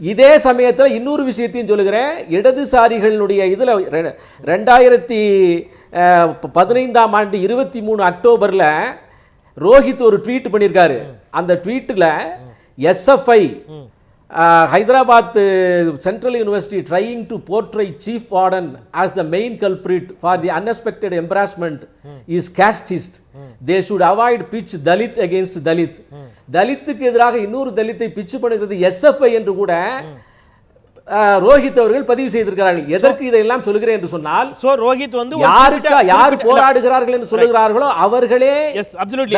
இதே சமயத்தில் இன்னொரு விஷயத்தையும் சொல்லுகிறேன். இடதுசாரிகளுடைய இதில் ரெண்டாயிரத்தி பதினைந்தாம் ஆண்டு இருபத்தி மூணு அக்டோபரில் ரோஹித் ஒரு ட்வீட் பண்ணியிருக்காரு அந்த ட்வீட்டில் SFI Hyderabad Central University trying to portray chief warden as the main culprit for the unexpected embarrassment is casteist they should avoid pitch Dalit against Dalit தலித்துக்கு எதிராக இன்னொரு தலித்தை பிச்சு பண்ணுகிறது எஸ்எஃப்ஐ என்று கூட அஹ், ரோஹித் அவர்கள் பதிவு செய்திருக்கிறார்கள். எதற்கு இதையெல்லாம் சொல்கிறேன் என்று சொன்னால் சோ ரோஹித் வந்து யாருக்கா யார் போராடுகிறார்கள் என்று சொல்லுகிறார்களோ அவர்களே.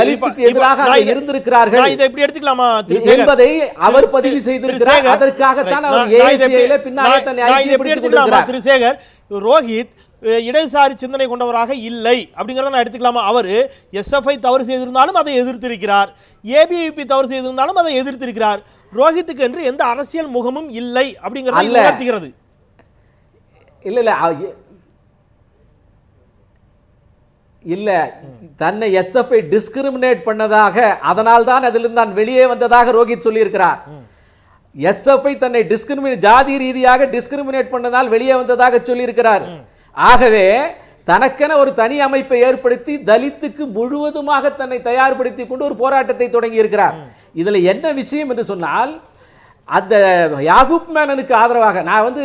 தலித்துக்கு எதிராக இருந்திருக்கிறார்கள். இதை எப்படி எடுத்துக்கலாமா? என்பதை அவர் பதிவு திரு செய்திருக்கிறார். சேகர், அதற்காக தான் நான் அவர் எப்படி- பின்னாலே இதை எப்படி எடுத்துக்கலாமா கொண்டிருக்கிறார் திரு சேகர்? ரோஹித் இடதுசாரி சிந்தனை கொண்டவராக இல்லை அப்படிங்கறத நான் எடுத்துக்கலாமா? அவர் எஸ்எஃப்ஐ தவறு செய்திருந்தாலும் அதை எதிர்த்திருக்கிறார். ஏபிவிபி தவறு செய்திருந்தாலும் அதை எதிர்த்திருக்கிறார். ரோஹித்துக்கு என்று எந்த அரசியல் முகமும் இல்லை அப்படிங்கறத. உணர்த்துகிறது. இல்ல இல்ல இல்ல தன்னை எஸ்எஃப்ஐ டிஸ்கிரிமினேட் பண்ணதாக அதனால் தான் அதிலிருந்து நான் வெளியே வந்ததாக ரோஹித் சொல்லியிருக்கிறார். எஸ்எஃப்ஐ தன்னை டிஸ்கிரிமினேட் ஜாதி ரீதியாக டிஸ்கிரிமினேட் பண்ணதால் வெளியே வந்ததாக சொல்லியிருக்கிறார். ஆகவே தனக்கென ஒரு தனி அமைப்பை ஏற்படுத்தி தலித்துக்கு முழுவதுமாக தன்னை தயார்படுத்தி கொண்டு ஒரு போராட்டத்தை தொடங்கி இருக்கிறார் இதுல என்ன விஷயம் என்று சொன்னால் அந்த யாகூப் மேனனுக்கு ஆதரவாக நான் வந்து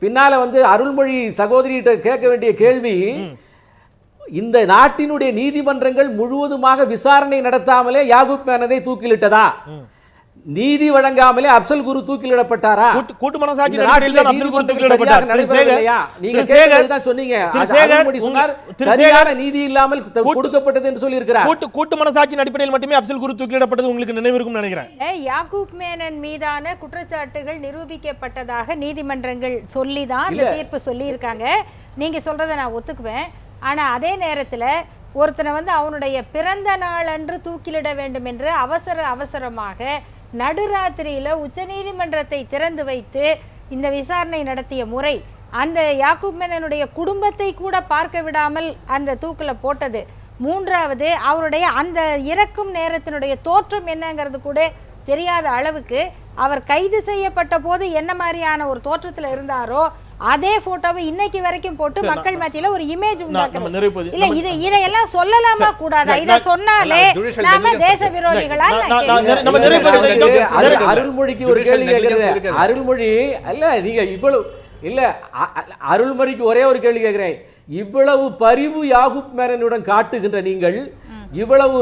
பின்னால வந்து அருள்மொழி சகோதரிகிட்ட கேட்க வேண்டிய கேள்வி இந்த நாட்டினுடைய நீதிமன்றங்கள் முழுவதுமாக விசாரணை நடத்தாமலே யாகூப் மேனனை தூக்கிலிட்டதா? நீதி வழங்காமலே அப்சல் குரு தூக்கிலிடப்பட்டாரா? கூட்டு- மனசாட்சி இந்த அடிப்படையில் நாட்டிலே தான் அப்துல் குரு தூக்கிலிடப்பட்டார். நீங்க சேகர், தான் சொன்னீங்க சேகர், சொன்னார், சரியான நீதி இல்லாமல் கொடுக்கப்பட்டது என்று சொல்லியிருக்கிறார். கூட்டு கூட்டு மனசாட்சியின் அடிப்படையில் மட்டுமே அப்துல் குரு தூக்கிலிடப்பட்டது உங்களுக்கு நினைவிருக்கும் நினைக்கிறேன். ஏ, யாக்கூப் மேனன் மீதான குற்றச்சாட்டுகள் நிரூபிக்கப்பட்டதாக நீதிமன்றங்கள் சொல்லி தான் அந்த இல்ல. தீர்ப்பு சொல்லியிருக்காங்க. நீங்க சொல்றதை நான் ஒத்துக்குவேன். ஆனா அதே நேரத்துல ஒருத்தனை வந்து அவனுடைய பிறந்த நாள் அன்று தூக்கிலிட வேண்டும் என்று அவசர அவசரமாக நடுராத்திரியில் உச்சநீதிமன்றத்தை திறந்து வைத்து இந்த விசாரணை நடத்திய முறை அந்த யாக்கூப் மேனனுடைய குடும்பத்தை கூட பார்க்க விடாமல் அந்த தூக்கில் போட்டது. மூன்றாவது அவருடைய அந்த இறக்கும் நேரத்தினுடைய தோற்றம் என்னங்கிறது கூட தெரியாத அளவுக்கு அவர் கைது செய்யப்பட்ட போது என்ன மாதிரியான ஒரு தோற்றத்துல இருந்தாரோ அதே போட்டோவை இன்னைக்கு வரைக்கும் போட்டு மக்கள் மத்தியில ஒரு இமேஜ் நம்ம உண்டாக்குறது இல்ல இது இதையெல்லாம் சொல்லலாமா கூடாதா இத சொன்னாலே நாம தேச. விரோதிகளா. அருள்மொழிக்கு ஒரு கேள்வி கேட்கிறேன். அருள்மொழி அல்ல நீங்க இவ்வளவு இல்ல அருள்மொழிக்கு ஒரே ஒரு கேள்வி கேட்கிறேன் இவ்வளவு பரிவு யாகூப் மேனனுடன் காட்டுகின்ற நீங்கள் இவ்வளவு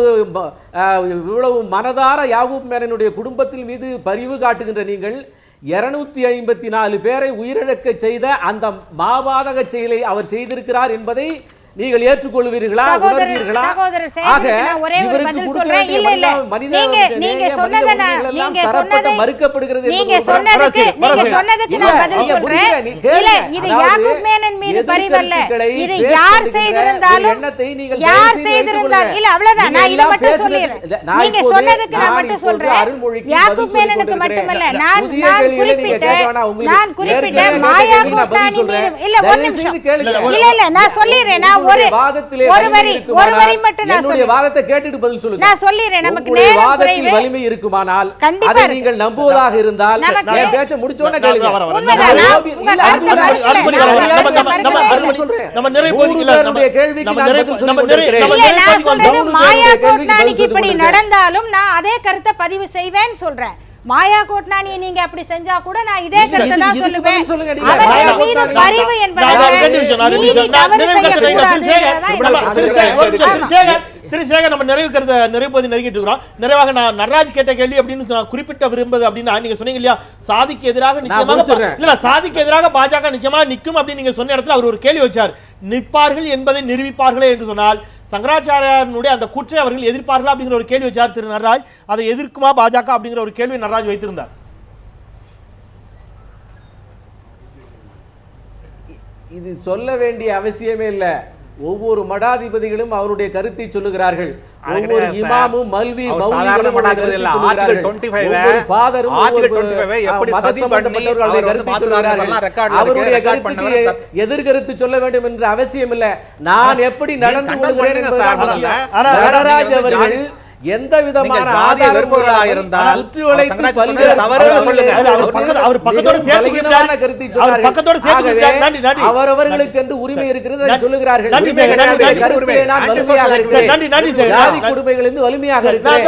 இவ்வளவு மனதார யாகூப் மேனனுடைய குடும்பத்தின் மீது பரிவு காட்டுகின்ற நீங்கள் இருநூத்தி ஐம்பத்தி நாலு பேரை உயிரிழக்க செய்த அந்த மாபாதக செயலை அவர் செய்திருக்கிறார் என்பதை நீங்கள் ஏற்றுக்கொள்வீர்களா உணர்வீர்களா? ஆக இவருக்கு கொடுக்க மனித- நீங்க சொன்னதை நீங்க மறுக்கப்படுகிறது நீங்க சொன்னதுக்கு நீங்க. சொன்னதுக்கு நான் பதில் சொல்றேன். இல்ல இது அதாவது யாக்கூப் மேனன் மீது பரிவல்ல எதிர்க்கருத்துக்களை இது பேச யார் வேண்டுகிற செய்திருந்தாலும் ஒரு எண்ணத்தை நீங்கள் யார் தயவு செய்து செய்திருந்தால் ஏற்றுக்கொள்ளுங்க. இல்ல அவ்வளவுதான். நீங்க நான் இதை எல்லாம் மட்டும் சொல்லிடுறேன். நான் நீங்க இப்போது- சொன்னதுக்கு நான் நான் மட்டும் சொல்றேன். யாக்கூப் மேனனுக்கு. மட்டுமல்ல நான் மாயா. மீது இல்ல நிமிஷம். இல்ல இல்ல சொல்லிடுறேன் நான் ஒரு உங்களுடைய வாதத்திலே ஒரு வலிமை வரி ஒரு இருக்குமானால் வரி மட்டும் நான் என்னுடைய சொல்றேன் வாதத்தை கேட்டுட்டு பதில் சொல்லுங்க. நான் சொல்லிடுறேன் நமக்கு உங்களுடைய வாதத்தில் வலிமை இருக்குமானால் கண்டிப்பா அதை. நீங்கள் நம்புவதாக இருந்தால் என் பேச்சை கேளுங்க. நம்ம- கேள்விக்கு இப்படி நடந்தாலும் நான் அதே கருத்தை பதிவு செய்வேன்னு சொல்றேன். மாயா கோட்னானியை நீங்க அப்படி செஞ்சா கூட நான் இதே கருத்தை தான் சொல்லுவேன். மீது கோட்னானி- பரிவு செய்யக்கூடாது திரு சேகர், நம்ம நிறைவு கருத்தை நிறைவு பகுதி நெருங்கிட்டு இருக்கிறோம். நிறைவாக நான் நடராஜ் கேட்ட கேள்வி அப்படின்னு நான் குறிப்பிட்ட விரும்புது அப்படின்னா நீங்க சொன்னீங்க இல்லையா? சாதிக்கு எதிராக நிச்சயமாக. இல்ல சாதிக்கு எதிராக பாஜக நிச்சயமா நிற்கும் அப்படின்னு நீங்க சொன்ன இடத்துல அவர் ஒரு கேள்வி வச்சார். நிற்பார்கள் என்பதை நிரூபிப்பார்களே என்று சொன்னால் சங்கராச்சாரியாருடைய அந்த குற்றை அவர்கள் எதிர்ப்பார்களா அப்படிங்கிற ஒரு கேள்வி வச்சார் திரு நடராஜ் அதை எதிர்க்குமா பாஜக அப்படிங்கிற ஒரு கேள்வி நடராஜ் வைத்திருந்தார். இது சொல்ல வேண்டிய அவசியமே இல்ல. ஒவ்வொரு மடாதிபதிகளும் அவருடைய கருத்தை சொல்லுகிறார்கள் ஒவ்வொரு. இமாமும் மல்வி அவருடைய மடாதிபதி கருத்தை இல்ல. சொல்லுகிறார்கள். ஆர்டிகல் 25 ஒவ்வொரு ஃபாதரும் ஆர்டிகல் ஒவ்வொரு, 25 அஹ், எப்படி மத சதி பண்ணி சம்பந்தப்பட்டவர்கள் அவர் அவருடைய வந்து கருத்தை மாத்துறாரு, சொல்லுகிறார்கள். அதெல்லாம் ரெக்கார்ட்ல இருக்கு, அவருடைய ரெக்கார்ட் கருத்துக்கு எதிர்கருத்து சொல்ல வேண்டும் என்ற அவசியம் இல்ல நான் எப்படி நடந்து கொள்கிறேன் எந்த விதமான இல்லாமல் இருந்தால் சுற்றி வளைத்து பல்வேறு. அவரவர்களுக்கு என்று உரிமை இருக்கிறது. சொல்லுகிறார்கள். ஜாதி. கொடுமைகளிலிருந்து வலிமையாக இருக்கிறேன்.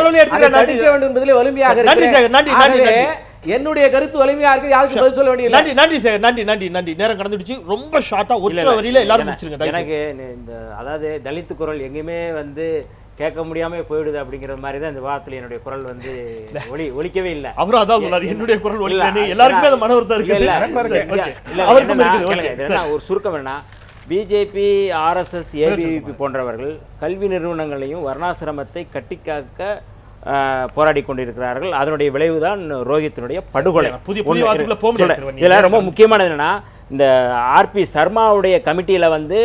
என்பதிலே வலிமையாக இருக்கிறேன். என்னுடைய கருத்து வலிமையா இருக்கு. யாருக்கும் பதில் சொல்ல வேண்டியது நன்றி நன்றி சார். நன்றி நன்றி நன்றி. நேரம் கடந்துடுச்சு. ரொம்ப ஷார்ட்டா ஒற்றை. வரியில எல்லாரும் முடிச்சிருங்க. எனக்கு இந்த அதாவது தலித் குரல் எங்கேயுமே வந்து கேட்க முடியாம போயிடுது அப்படிங்கிற மாதிரி தான் இந்த வாரத்தில் என்னுடைய குரல் வந்து ஒலி ஒலிக்கவே இல்லை. அவரும் அதான் சொன்னாரு என்னுடைய குரல் இல்ல, எல்லாருக்குமே அந்த மன வருத்தம் இல்ல, ஒரு சுருக்கம் என்ன பிஜேபி ஆர்எஸ்எஸ் ஏபிவிபி போன்றவர்கள் கல்வி நிறுவனங்களையும் வர்ணாசிரமத்தை கட்டிக்காக்க போராடி கொண்டிருக்கிறார்கள். அதனுடைய விளைவுதான் ரோஹித்தினுடைய படுகொலை. புதிய-. இதுல ரொம்ப முக்கியமானது என்னன்னா இந்த ஆர்பி சர்மாவுடைய கமிட்டியில வந்து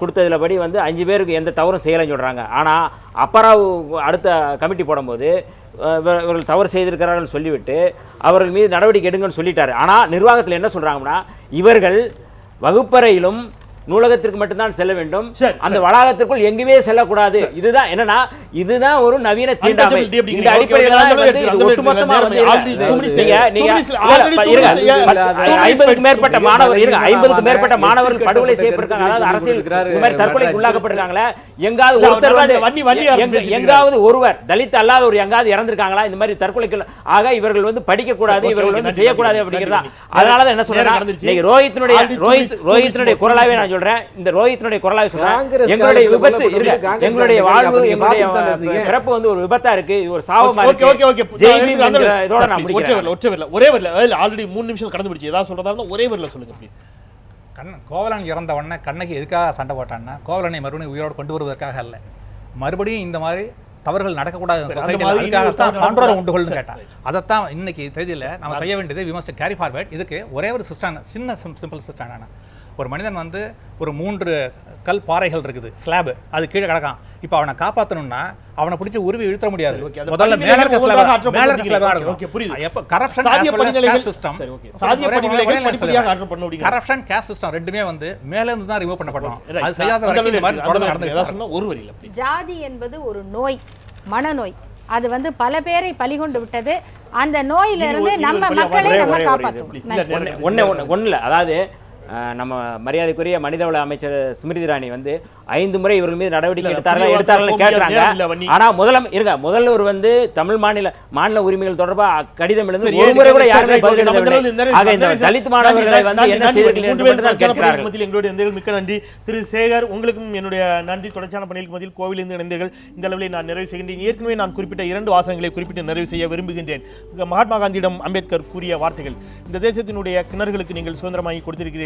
கொடுத்ததுல படி வந்து அஞ்சு பேருக்கு எந்த தவறும் செய்யலைன்னு சொல்கிறாங்க ஆனால் அப்பராவ் அடுத்த கமிட்டி போடும்போது இவர்கள் தவறு செய்திருக்கிறார்கள் சொல்லிவிட்டு அவர்கள் மீது நடவடிக்கை எடுங்கன்னு சொல்லிட்டார். ஆனால் நிர்வாகத்தில் என்ன சொல்கிறாங்கன்னா இவர்கள் வகுப்பறையிலும் நூலகத்திற்கு மட்டும்தான் செல்ல வேண்டும். அந்த வளாகத்திற்குள் எங்கேயுமே செல்லக்கூடாது. இதுதான் என்னன்னா இதுதான் ஒரு நவீன தீண்டாமை. இந்த அடிப்படையில் ஒட்டுமொத்தமா ஐம்பதுக்கு மேற்பட்ட மாணவர் இருங்க. ஐம்பதுக்கு மேற்பட்ட மாணவர்கள் படுகொலை செய்யப்பட்டிருக்காங்க அதாவது அரசியல் தற்கொலைக்கு. உள்ளாக்கப்பட்டிருக்காங்களே எங்காவது ஒருத்தர் எங்காவது ஒருவர் தலித் அல்லாத ஒரு எங்காவது இறந்திருக்காங்களா? இந்த மாதிரி தற்கொலைக்கு ஆக இவர்கள் வந்து படிக்க கூடாது Okay, இவர்கள் வந்து செய்யக்கூடாது அப்படிங்கிறதா. நன்றி. அதனால தான் என்ன சொல்றேன் ரோஹித்தினுடைய ரோஹித் ரோஹித்தினுடைய குரலாவே நான் சொல்றேன். இந்த ரோஹித்தினுடைய குரலாவே சொல்றேன். எங்களுடைய விபத்து எங்களுடைய. வாழ்வு எங்களுடைய. பிறப்பு வந்து ஒரு விபத்தா இருக்கு. இது ஒரு சாவமா ஓகே ஓகே ஓகே. இருக்கு ஜெய் பீம் அந்த- என்கிற இதோட நான் please, ஒற்றை முடிக்கிறேன் வரல ஒற்றை வரல ஒரே வரல. ஆல்ரெடி மூணு நிமிஷம் கடந்து பிடிச்சி ஏதாவது சொல்றதா இருந்தா ஒரே வரல சொல்லுங்க ப்ளீஸ் கண்ணன் கோவலன் இறந்த உடனே கண்ணகி எதுக்காக சண்டை போட்டான்னா கோவலனை மறுபடியும் உயிரோடு கொண்டு வருவதற்காக அல்ல. மறுபடியும் இந்த மாதிரி தவறுகள் நடக்கக்கூடாது. உண்டுகொள்னு கேட்டான் அதைத்தான் இன்னைக்கு தேதியில் நம்ம செய்ய வேண்டியது வி மஸ்ட் கேரி ஃபார்வர்ட் இதுக்கு ஒரே ஒரு சிஸ்டம் சின்ன சிம்பிள் சிஸ்டம் ஒரு மனிதன் வந்து ஒரு மூன்று கல் பாறைகள் இருக்குது ஸ்லாப் அது கீழே கிடக்கான். இப்போ அவனை காப்பாற்றணும்னா அவனை பிடிச்சி உருவி இழுத்த முடியாது. முதல்ல மேல இருக்க மேல இருக்க புரியுது. எப்போ கரப்ஷன் சாதிய படிநிலைகள் சிஸ்டம் சரி, okay. சாதிய படிநிலைகள் படிப்படியாக ஆற்றல் பண்ண முடியும் கரப்ஷன் கேஸ் சிஸ்டம் ரெண்டுமே வந்து மேல இருந்து தான் ரிமூவ் பண்ணப்படும். அது செய்யாத வரைக்கும் இந்த மாதிரி. தொடர்ந்து ஒரு வரியில. ஜாதி என்பது ஒரு நோய் மனநோய். அது வந்து பல பேரை பலிகொண்டு விட்டது. அந்த நோயிலிருந்து நம்ம மக்களை நம்ம ஒண்ணு ஒண்ணு ஒண்ணு இல்ல அதாவது நம்ம மரியாதைக்குரிய மனிதவள அமைச்சர் ஸ்மிருதி இராணி வந்து ஐந்து முறை இவர்கள் மீது நடவடிக்கை எடுத்தார்கள் எடுத்தார்கள் கேட்கறாங்க. ஆனா முதலம் இருங்க முதல்வர் வந்து தமிழ் மாநில மாநில உரிமைகள் தொடர்பா கடிதம் எழுந்து ஒரு முறை கூட யாருமே தலித் மாணவர்களை வந்து என்ன செய்வீர்கள் மிக்க நன்றி. திரு சேகர் உங்களுக்கும் என்னுடைய நன்றி. தொடர்ச்சியான பணிகளுக்கு மத்தியில் கோவிலிருந்து இணைந்தீர்கள். இந்த அளவில் நான் நிறைவு செய்கின்றேன். ஏற்கனவே நான் குறிப்பிட்ட இரண்டு வாசகங்களை குறிப்பிட்டு நிறைவு செய்ய விரும்புகின்றேன். மகாத்மா காந்தியிடம் அம்பேத்கர் கூறிய வார்த்தைகள். இந்த தேசத்தினுடைய கிணறுகளுக்கு நீங்கள் சுதந்திரம் வாங்கி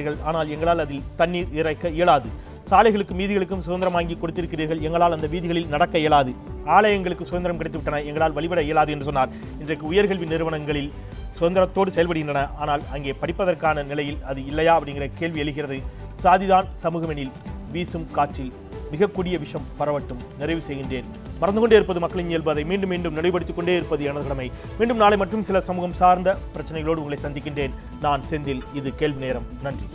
கொடுத்திருக்கிறீர்கள் ஆனால் எங்களால் அதில் தண்ணீர் இறைக்க இயலாது. சாலைகளுக்கு வீதிகளுக்கும் சுதந்திரம் வாங்கி கொடுத்திருக்கிறீர்கள். எங்களால் அந்த வீதிகளில் நடக்க இயலாது. ஆலயங்களுக்கு சுதந்திரம் கிடைத்துவிட்டன. எங்களால் வழிபட இயலாது என்று சொன்னார். இன்றைக்கு உயர்கல்வி நிறுவனங்களில் சுதந்திரத்தோடு செயல்படுகின்றன. ஆனால் அங்கே படிப்பதற்கான நிலையில் அது இல்லையா அப்படிங்கிற கேள்வி எழுகிறது. சாதிதான் சமூகமெனில் வீசும் காற்றில் மிக விஷம் பரவட்டும். நிறைவு செய்கின்றேன். மறந்து கொண்டே இருப்பது மக்களின் இயல்பு. அதை மீண்டும் மீண்டும் நடைபெடுத்திக் கொண்டே இருப்பது எனது கடமை. மீண்டும் நாளை மற்றும் சில சமூகம் சார்ந்த பிரச்சனைகளோடு உங்களை சந்திக்கின்றேன். நான் செந்தில். இது கேள்வி நேரம். நன்றி.